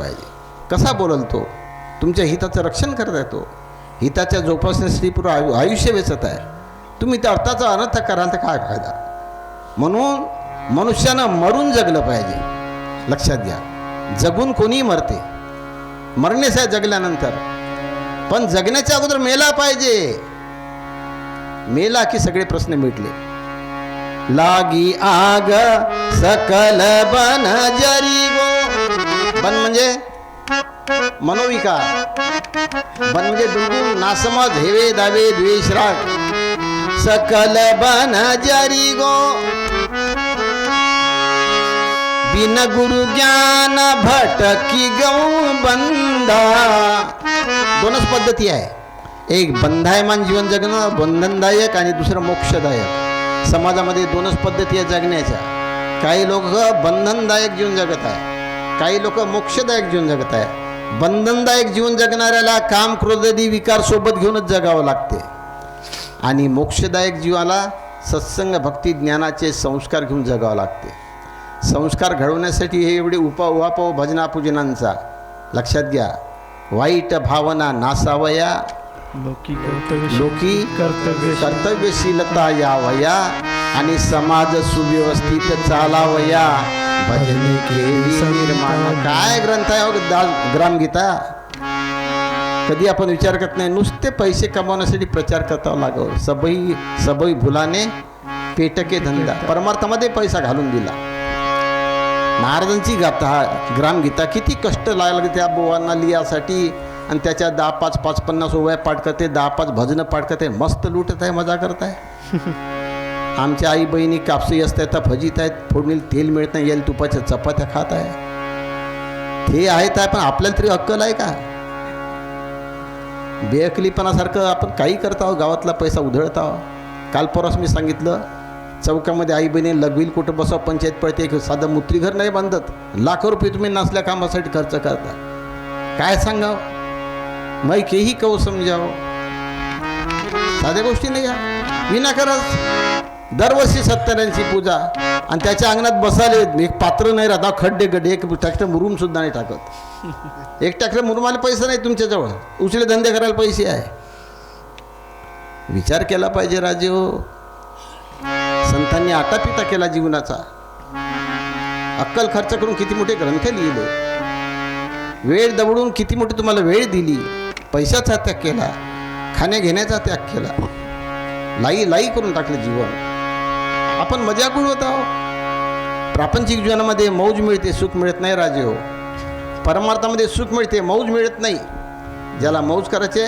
पाहिजे. कसा बोलल तो तुमच्या हिताचं रक्षण करत आहे तो. हिताच्या जोपासण्यासाठी पूर्ण आयु आयुष्य वेचत आहे. तुम्ही त्या अर्थाचा अनर्थ कराल तर काय फायदा? म्हणून मनुष्यानं मरून जगलं पाहिजे. लक्षात घ्या. जगून कोणीही मरते. मरणेच आहे जगल्यानंतर. पण जगण्याच्या अगोदर मेला पाहिजे. मेला की सगळे प्रश्न मिटले. लागी आग सकल बन जरी गो बन म्हणजे मनोविकार. बन म्हणजे दुर्गुण नासमज हेवे दावे द्वेष राग सकल बन जरी गो. बिन गुरु ज्ञान भटकी गौ बंधा दोनच पद्धती आहे. एक बंधायमान जीवन जगणं बंधनदायक आणि दुसरं मोक्षदायक. समाजामध्ये दोनच पद्धती आहे जगण्याच्या. काही लोक बंधनदायक जीवन जगत आहे काही लोक मोक्षदायक जीवन जगत आहे. बंधनदायक जीवन जगणाऱ्याला काम क्रोधादी विकार सोबत घेऊनच जगावं लागते. आणि मोक्षदायक जीवाला सत्संग भक्ती ज्ञानाचे संस्कार घेऊन जगावं लागते. संस्कार घडवण्यासाठी हे एवढे उपा उहापोह भजना पूजनांचा लक्षात घ्या. वाईट भावना नासावया. लोकी कर्तव्य लोकी कर्तव्य कर्तव्यशीलता यावया. आणि समाज सुव्यवस्थित चालावया. भजने केली काय ग्रंथ आहे हो ग्रामगीता? कधी आपण विचार करत नाही नुसते पैसे कमावण्यासाठी प्रचार करतावं लागव सबई सबई भुलाने पेटके धंदा. परमार्थामध्ये पैसा घालून दिला. महाराजांची गाथा ग्रामगीता किती कष्ट लागले त्या बोवांना लिहासाठी. आणि त्याच्या दहा पाच पाच पन्नास ओव्या पाठ करते दहा पाच भजनं पाठ करते. मस्त लुटत आहे मजा करत आहे. आमच्या आई बहिणी कापसी असतात तर भजीत आहेत फोडणीला तेल मिळत नाही यायला तुपाच्या चपात्या खात आहे. हे आहेत आहे पण आपल्याला तरी अक्कल आहे का? बेअकलीपणासारखं आपण काही करत आहोत गावातला पैसा उधळत आहोत. काल परवाच मी सांगितलं चौकामध्ये आई बहिणी लघवील कुठं बसाव पंचायत पडते एक साधं मुत्रीघर नाही बांधत. लाखो रुपये तुम्ही नसल्या कामासाठी खर्च करता. काय सांगाव? मै केही कहो समजाव साध्या गोष्टी नाही या. विनाकारच दरवर्षी सत्याऱ्यांची पूजा. आणि त्याच्या अंगणात बसाले एक पात्र नाही राहता. खड्डे गड्डे एक ट्रॅक्टर मुरुम सुद्धा नाही टाकत. एक ट्रॅक्टर मुरुमाला पैसे नाही तुमच्याजवळ. उचले धंदे करायला पैसे आहे. विचार केला पाहिजे राजे हो संतांनी आटापिटा केला जीवनाचा. अक्कल खर्च करून किती मोठे ग्रंथ लिहिले. वेळ दवडून किती मोठी तुम्हाला वेळ दिली. पैशाचा त्याग केला. खाण्या घेण्याचा त्याग केला. लाई लाई करून टाकलं जीवन. आपण मजाक उडवत आहोत. प्रापंचिक जीवनामध्ये मौज मिळते सुख मिळत नाही राजे हो. परमार्थामध्ये सुख मिळते मौज मिळत नाही. ज्याला मौज करायचे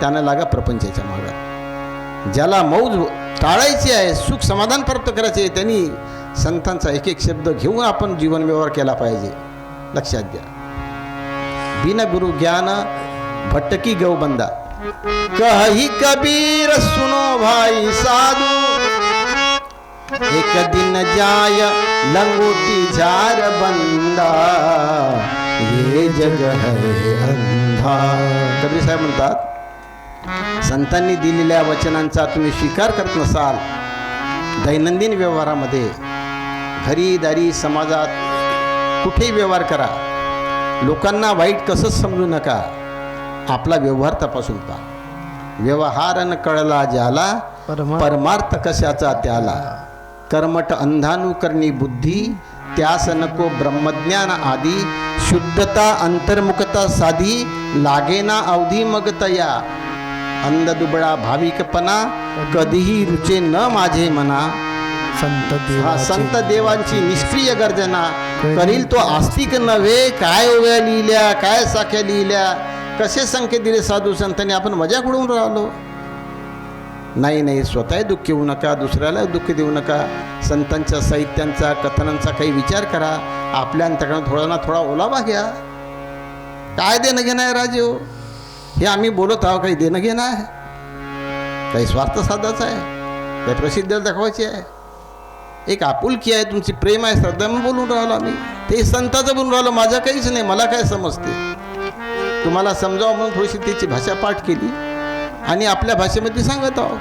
त्यांना लागा प्रपंचाच्या मागात ज्याला मौज टाळायची आहे सुख समाधान प्राप्त करायचे त्यांनी संतांचा एक एक शब्द घेऊन आपण जीवन व्यवहार केला पाहिजे. लक्षात घ्या बिन गुरु ज्ञान भटकी गौबंदा कही कबीर सुनो भाई साधू। एक दिन जाय लंगोटी झार बंदा। ये जग है अंधा। कबीर साहेब म्हणतात संतांनी दिलेल्या वचनांचा तुम्ही स्वीकार करत नसाल दैनंदिन व्यवहारामध्ये घरी दारी समाजात कुठेही व्यवहार करा लोकांना वाईट कसंच समजू नका आपला व्यवहार तपासून पहा. व्यवहार न कळला ज्याला परमा परमार्थ कशाचा त्याला. कर्मट अंधानुकरणी बुद्धी त्यास नको ब्रह्मज्ञान आदी. शुद्धता अंतर्मुखता साधी लागेना अवधी मग तया अंधदुबळा भाविकपणा कधीही रुचे न माझे मना. संत हा देवाचे संत देवांची निष्क्रिय गर्जना. करील तो आस्तिक नव्हे काय ओव्या लिहिल्या काय साख्या लिहिल्या? कसे संकेत दिले साधू संतांनी? आपण मजाक उडून राहिलो. नाही नाही स्वतः दुःख येऊ नका दुसऱ्याला दुःख देऊ नका. संतांच्या साहित्यांचा कथनांचा काही विचार करा. आपल्या अंतकडून थोडा ना थोडा ओलावा घ्या. काय देणं घेणं आहे राजे हो? हे? आम्ही बोलत आहोत काही देणं घेणं आहे? काही स्वार्थ साधाचा आहे? काही प्रसिद्ध दाखवायची आहे? एक आपुलकी आहे तुमची प्रेम आहे श्रद्धा म्हणून बोलून राहिलो आम्ही. ते संताचं बोलून राहिलो माझं काहीच नाही मला काय समजते? तुम्हाला समजावं म्हणून थोडीशी तिची भाषा पाठ केली. आणि आपल्या भाषेमध्ये सांगत आहो.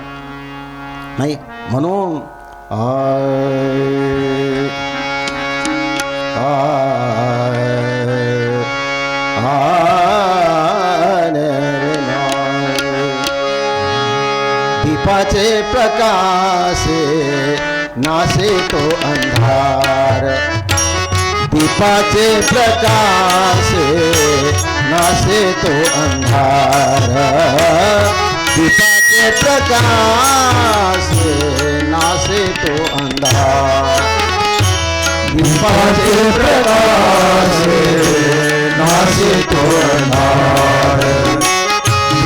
नाही म्हणून दीपाचे प्रकाशे नासे तो अंधार. दीपाचे प्रकाशे नासे तो अंधार। दीपाचे प्रकाश नासे तो अंधार। दीपाचे प्रकाशे नासे तो अंधार।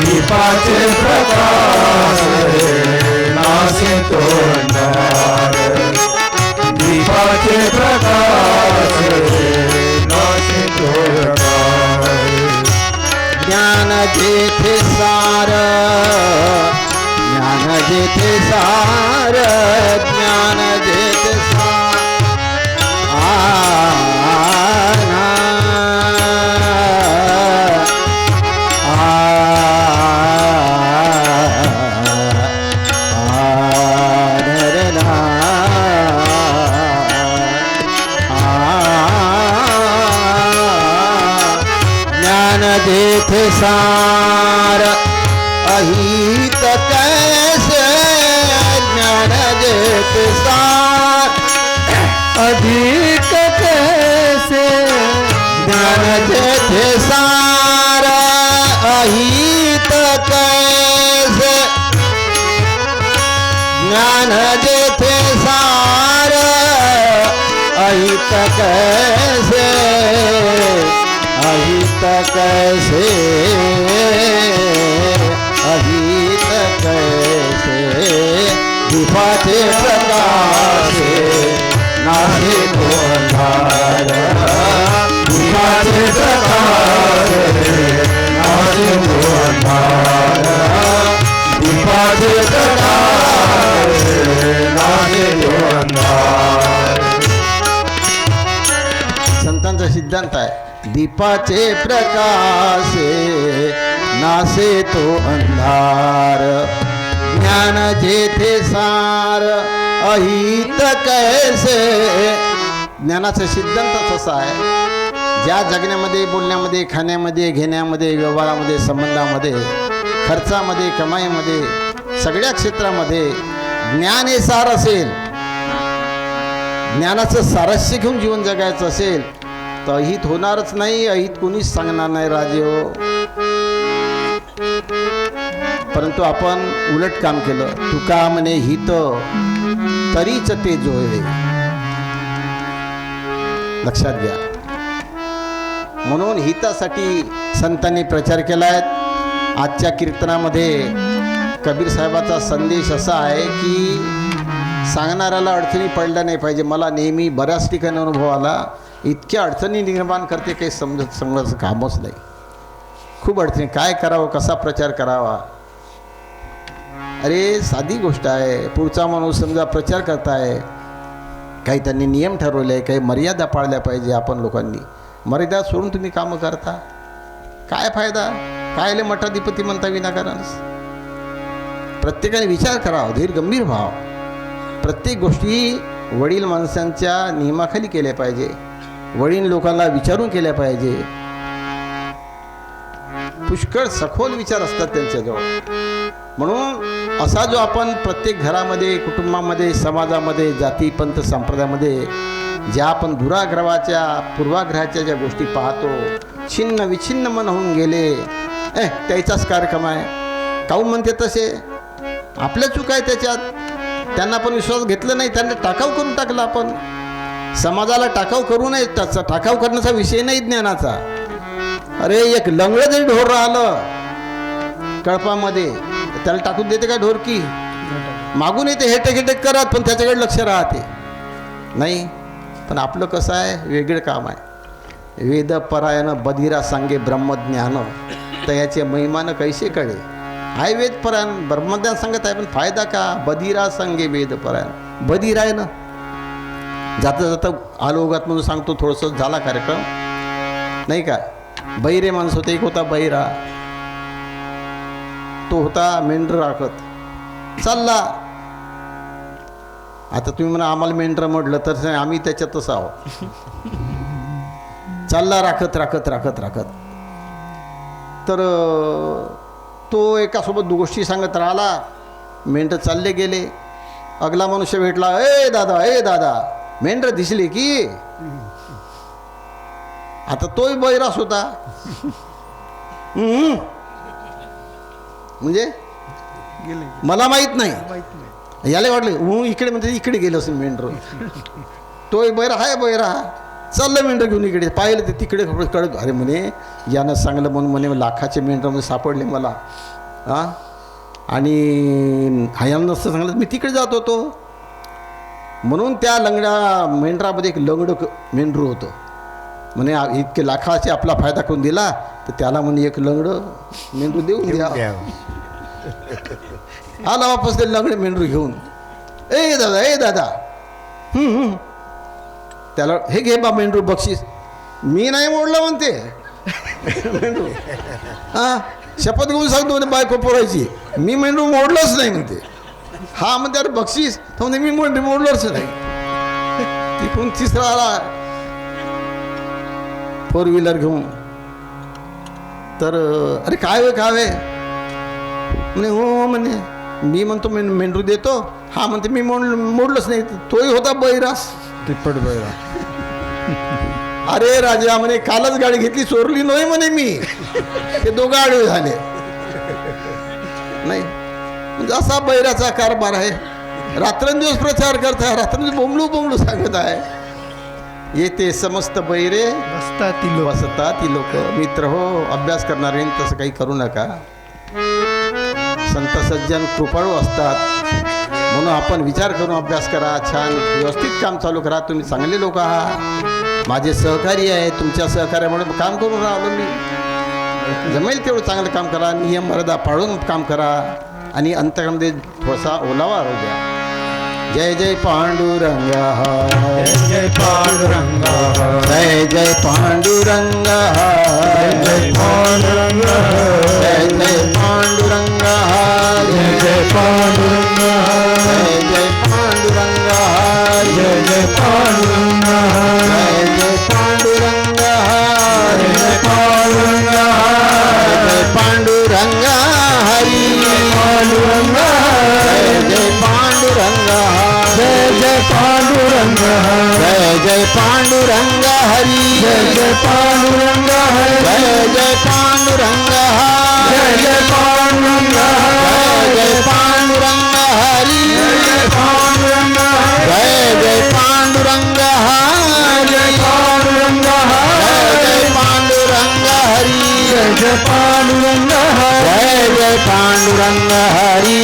दीपाचे प्रकाश नासे तो देते सार ज्ञान जेथे सार आ ज्ञान जेथे सार अहित कैसे अहित कैसे? अहित कैसे? अहित कैसे? दीपाचे प्रकाशे नाहे तो अंधार। दीपाचे प्रकाश सिद्धांत आहे. दीपाचे प्रकाशे नासे तो अंधार. ज्ञान जेथे सार अहित कैसे? ज्ञानाचा सिद्धांतच असा आहे. ज्या जगण्यामध्ये बोलण्यामध्ये खाण्यामध्ये घेण्यामध्ये व्यवहारामध्ये संबंधामध्ये खर्चामध्ये कमाईमध्ये सगळ्या क्षेत्रामध्ये ज्ञान हे सार असेल. ज्ञानाचं सारस्य घेऊन जीवन जगायचं असेल तर अहित होणारच नाही अहित कोणीच सांगणार नाही राजे हो. परंतु आपण उलट काम केलं. तुका म्हणे हित तरीच ते जोळे लक्षात घ्या. म्हणून हितासाठी संतांनी प्रचार केला आहे आजच्या कीर्तनामध्ये कबीर साहेबाचा संदेश असा आहे की सांगणाऱ्याला अडचणी पडल्या नाही पाहिजे. मला नेहमी बऱ्याच ठिकाणी अनुभव आला इतक्या अडचणी निर्माण करते काही समजत समजायचं कामच नाही. खूप अडचणी. काय करावं? कसा प्रचार करावा? अरे साधी गोष्ट आहे. पुढचा माणूस समजा प्रचार करताय. काही त्यांनी नियम ठरवले काही मर्यादा पाळल्या पाहिजे आपण लोकांनी. मर्यादा सोडून तुम्ही कामं करता. काय फायदा? कायले मठाधिपती म्हणता विनाकारण प्रत्येकाने विचार करावा धीर गंभीर व्हावा. प्रत्येक गोष्टी वडील माणसांच्या नियमाखाली केल्या पाहिजे. वडील लोकांना विचारून केल्या पाहिजे. पुष्कळ सखोल विचार असतात त्यांच्याजवळ. म्हणून असा जो आपण प्रत्येक घरामध्ये कुटुंबामध्ये समाजामध्ये जाती पंथ संप्रदायामध्ये ज्या आपण दुराग्रहाच्या पूर्वाग्रहाच्या ज्या गोष्टी पाहतो छिन्न विछिन्न मन होऊन गेले ए त्याचाच कार्यक्रम आहे. काहून म्हणते तसे? आपल्या चूक आहे त्याच्यात. त्यांना पण विश्वास घेतला नाही त्यांना टाकाव करून टाकला आपण. समाजाला टाकाव करू नये त्याचा टाकाव करण्याचा विषय नाही ज्ञानाचा. अरे एक लंगडं जरी ढोर राहिलं कळपामध्ये त्याला टाकून देते का ढोरकी? मागून येते हेटेक हेटेक करत पण त्याच्याकडे लक्ष राहते. नाही पण आपलं कसं आहे? वेगळं काम आहे. वेद परायण बधिरा सांगे ब्रह्मज्ञान तर याचे महिमानं कैसे कळे? आहे वेद परायण ब्रह्मज्ञान सांगत आहे पण फायदा का? बधिरा संगे वेद परायण बधीर आहे ना? जाता जाता आलो उगात म्हणून सांगतो थोडंसं झाला कार्यक्रम. नाही का? बैरे माणूस होते एक होता बैरा तो होता मेंढर राखत चालला. आता तुम्ही म्हणा आम्हाला मेंढर म्हटलं तर आम्ही त्याच्यातच आहो. चालला राखत राखत राखत राखत. तर तो एकासोबत दो गोष्टी सांगत राहिला. मेंढर चालले गेले. अगला मनुष्य भेटला ए दादा ए दादा मेंढर दिसली की? आता तोही बैरास होता. म्हणजे मला माहीत नाही. याला वाटलं इकडे म्हणजे इकडे गेलं असेल मेंढर. तोही बैरा हाय बैरा. चाललं मेंढर घेऊन इकडे. पाहिलं ते तिकडे कळत अरे म्हणे यानं सांगलं म्हणून म्हणे लाखाचे मेंढरामध्ये सापडले मला. हां? आणि हा यानं नसतं सांगलं मी तिकडे जात होतो. म्हणून त्या लंगड्या मेंढरामध्ये एक लंगडं मेंढरू होतं. म्हणे इतके लाखाचे आपला फायदा करून दिला तर त्याला म्हणे एक लंगडं मेंढरू देऊन द्या. आला वापस ते लंगडे मेंढरू घेऊन. ए दादा ए दादा. त्याला हे घे बा मेंढरू बक्षीस. मी नाही मोडलं म्हणते. मेंढरू. हा शपथ घेऊन सांगतो म्हणे बायको पोरायची. मी मेंढरू मोडलंच नाही म्हणते. हा म्हणते अरे बक्षीस. तर म्हणते मी मेंढरू मोडलंच नाही. तिकडून तिसरा आला. फोर व्हीलर घेऊन. तर अरे काय वे काय वे म्हणे हो हो म्हणे. मी म्हणतो में मेंढरू देतो. हा म्हणते मी मोड मोडलंच नाही. तोही होता बैरास. तिप्पट बैरा अरे राजा म्हणे कालच गाडी घेतली चोरली नाही म्हणे मी. ते दोघं आडवे झाले. नाही. म्हणजे असा बैराचा कारभार आहे. रात्रंदिवस प्रचार करताय रात्रंदिवस बोंबलू बोंबलू सांगत आहे. येते समस्त बैरे. बसता ती लोक. वसता ती लोक. मित्र हो अभ्यास करणारे तसं काही करू नका. संत सज्जन कृपाळू असतात. म्हणून आपण विचार करून अभ्यास करा. छान व्यवस्थित काम चालू करा. तुम्ही चांगले लोक आहात. माझे सहकारी आहे तुमच्या सहकार्यामुळे काम करून राहिलो मी. जमेल तेवढं चांगलं काम करा. नियम मर्यादा पाळून काम करा. आणि अंतरामध्ये थोडासा ओलावा राहू द्या. जय जय पांडुरंग. जय पांडुरंग. जय जय पांडुरंग. जय पांडुरंग. जय जय जय जय पांडुरंग जय जय पांडुरंग हरी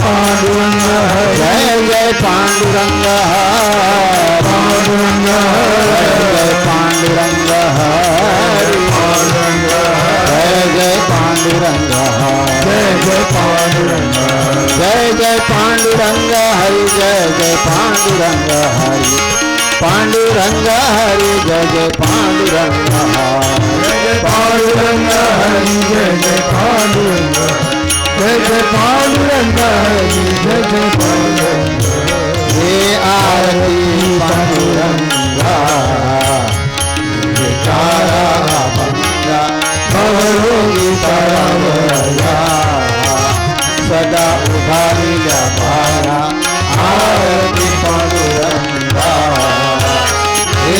पांडुरंग जय जय पांडुरंग पांडुरंग जय जय पांडुरंग हरी जय जय पांडुरंग जय जय पांडुरंग जय जय पांडुरंग हरी जय जय पांडुरंग हरी पांडुरंग हरी जय जय पांडुरंग जय पांडुरंग हरी जय जय पांडुरंग. जय जय पांडुरंग हरी जय जय पांडुरंग. हे आरती पांडुरंगा. तारा बंगा भवरोगी परावया सदा उभारिल्या भारा आरती पांडुरंग.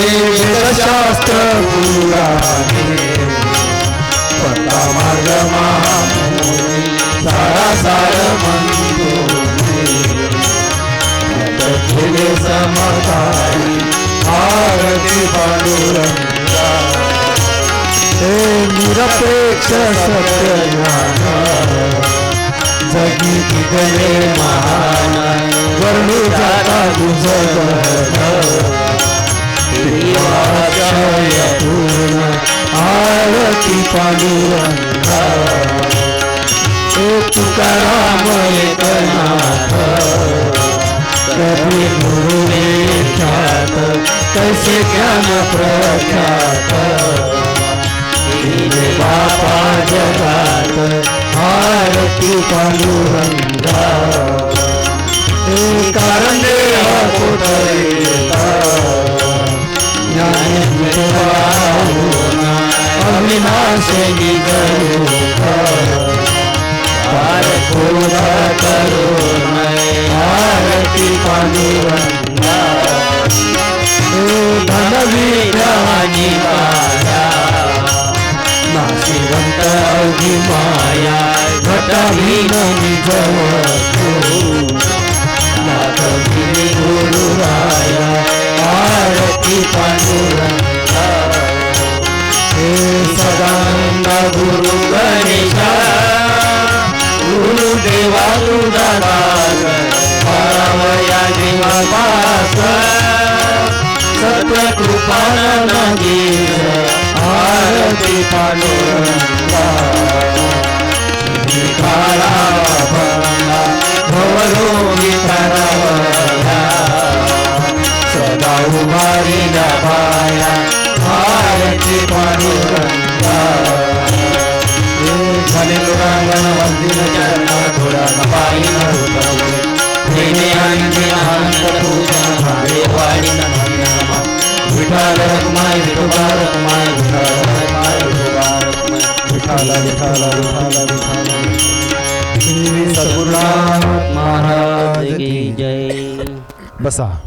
हे शास्त्र पता मार्ग महामोनी सारा सार मंदिर समतारी आरती पांडुरंगा हे निरपेक्ष सत्य जगी निघले महान वर्णू जाता तुझ आरती पांडुरंगा हे तुकाराम एकनाथ कभी गुरु ख्यात कैसे ज्ञान प्रख्यात दिले बापा जगात आरती पांडुरंगा हे कारंडे अविनाश निगरूपा भारत बोध करुणय आरती पांडुरंगा हे धनविज्ञानी माया नाशिवंत अवघी माया घटाहीन सत्कृपानंद आरती पांडुरंगा रखमाय विठोबा रखमाय रखमाय विठाला विठाला विठाला विठाला श्री महाराज की जय। बसा।